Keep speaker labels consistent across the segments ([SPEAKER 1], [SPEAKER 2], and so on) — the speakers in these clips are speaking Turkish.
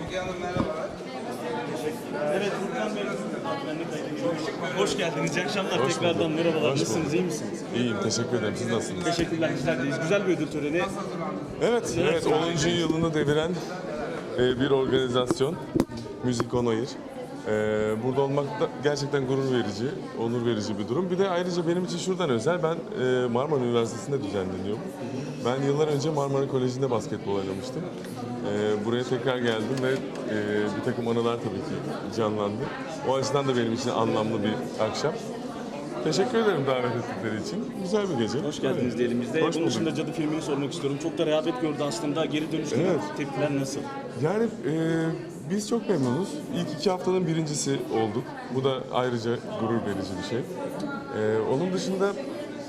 [SPEAKER 1] Müge Hanım merhabalar.
[SPEAKER 2] Evet Furkan Bey. Hoş geldiniz. İyi akşamlar tekrardan. Merhabalar. Nasılsınız? iyi misiniz?
[SPEAKER 3] İyiyim, teşekkür ederim. Siz nasılsınız?
[SPEAKER 2] Teşekkürler. Bizlerdeyiz. Güzel bir ödül töreni.
[SPEAKER 3] Evet, evet 10. yılını deviren e, bir organizasyon. Müzik On Air. E, burada olmak da gerçekten gurur verici, onur verici bir durum. Bir de ayrıca benim için şuradan özel, ben e, Marmara Üniversitesi'nde düzenleniyor. bu. Ben yıllar önce Marmara Koleji'nde basketbol oynamıştım. E, buraya tekrar geldim ve e, bir takım anılar tabii ki canlandı. O açıdan da benim için anlamlı bir akşam. Teşekkür ederim davet ettikleri için. Güzel bir gece.
[SPEAKER 2] Hoş geldiniz diyelim biz de.
[SPEAKER 3] Hoş
[SPEAKER 2] Bunun
[SPEAKER 3] bulduk.
[SPEAKER 2] dışında Cadı filmini sormak istiyorum. Çok da rehavet gördü aslında. Geri dönüşte
[SPEAKER 3] Evet.
[SPEAKER 2] tepkiler nasıl?
[SPEAKER 3] Yani e, biz çok memnunuz. İlk iki haftanın birincisi olduk. Bu da ayrıca gurur verici bir şey. E, onun dışında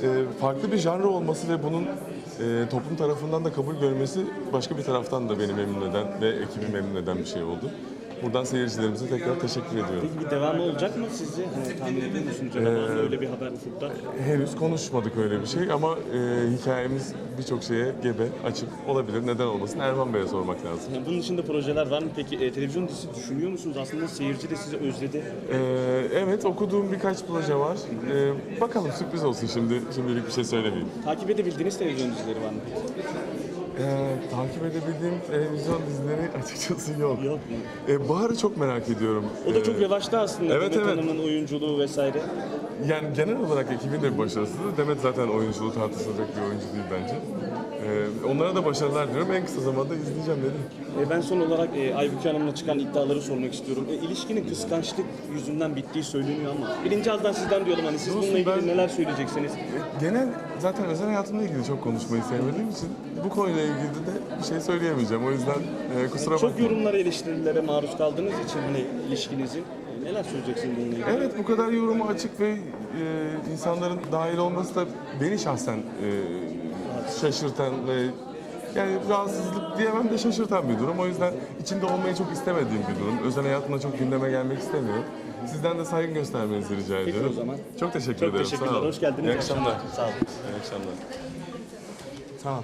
[SPEAKER 3] e, farklı bir janra olması ve bunun e, toplum tarafından da kabul görmesi başka bir taraftan da beni memnun eden ve ekibi memnun eden bir şey oldu. Buradan seyircilerimize tekrar teşekkür ediyorum.
[SPEAKER 2] Peki bir devamı olacak mı sizce? Hani tahmin ediyor musunuz?
[SPEAKER 3] Ee,
[SPEAKER 2] öyle bir haber ufukta.
[SPEAKER 3] Henüz konuşmadık öyle bir şey ama e, hikayemiz birçok şeye gebe, açık olabilir. Neden olmasın? Erman Bey'e sormak lazım.
[SPEAKER 2] Yani bunun dışında projeler var mı? Peki e, televizyon dizisi düşünüyor musunuz? Aslında seyirci de sizi özledi.
[SPEAKER 3] Ee, evet okuduğum birkaç proje var. Ee, bakalım sürpriz olsun şimdi. Şimdilik bir şey söylemeyeyim.
[SPEAKER 2] Takip edebildiğiniz televizyon dizileri var mı?
[SPEAKER 3] Takip edebildiğim televizyon dizileri açıkçası yok.
[SPEAKER 2] Yok mu?
[SPEAKER 3] Ee, Bahar'ı çok merak ediyorum.
[SPEAKER 2] O da çok revaçta aslında.
[SPEAKER 3] evet,
[SPEAKER 2] Demet
[SPEAKER 3] evet.
[SPEAKER 2] Hanım'ın oyunculuğu vesaire.
[SPEAKER 3] Yani genel olarak ekibin de bir başarısızlığı. Demet zaten oyunculuğu tartışılacak bir oyuncu değil bence. Onlara da başarılar diliyorum. En kısa zamanda izleyeceğim dedim.
[SPEAKER 2] E, Ben son olarak e, Aybüke Hanım'la çıkan iddiaları sormak istiyorum. E, ilişkinin kıskançlık yüzünden bittiği söyleniyor ama birinci ağızdan sizden diyorum hani siz
[SPEAKER 3] Olsun,
[SPEAKER 2] bununla ilgili
[SPEAKER 3] ben-
[SPEAKER 2] neler söyleyeceksiniz?
[SPEAKER 3] Genel zaten özel hayatımla ilgili çok konuşmayı sevmediğim için bu konuyla ilgili de bir şey söyleyemeyeceğim. O yüzden e, kusura
[SPEAKER 2] Çok
[SPEAKER 3] bakmayın.
[SPEAKER 2] yorumlara, eleştirilere maruz kaldığınız için hani ilişkinizin e, neler söyleyeceksin bununla ilgili?
[SPEAKER 3] Evet bu kadar yorumu açık ve e, insanların dahil olması da beni şahsen e, şaşırtan ve yani rahatsızlık diyemem de şaşırtan bir durum. O yüzden içinde olmayı çok istemediğim bir durum. Özel hayatımda çok gündeme gelmek istemiyorum. Sizden de saygı göstermenizi rica ediyorum.
[SPEAKER 2] o zaman.
[SPEAKER 3] Çok teşekkür
[SPEAKER 2] Çok
[SPEAKER 3] ederim.
[SPEAKER 2] teşekkürler,
[SPEAKER 3] Sağ olun.
[SPEAKER 2] hoş geldiniz.
[SPEAKER 3] İyi akşamlar.
[SPEAKER 2] Sağ olun.
[SPEAKER 3] İyi akşamlar. Ol.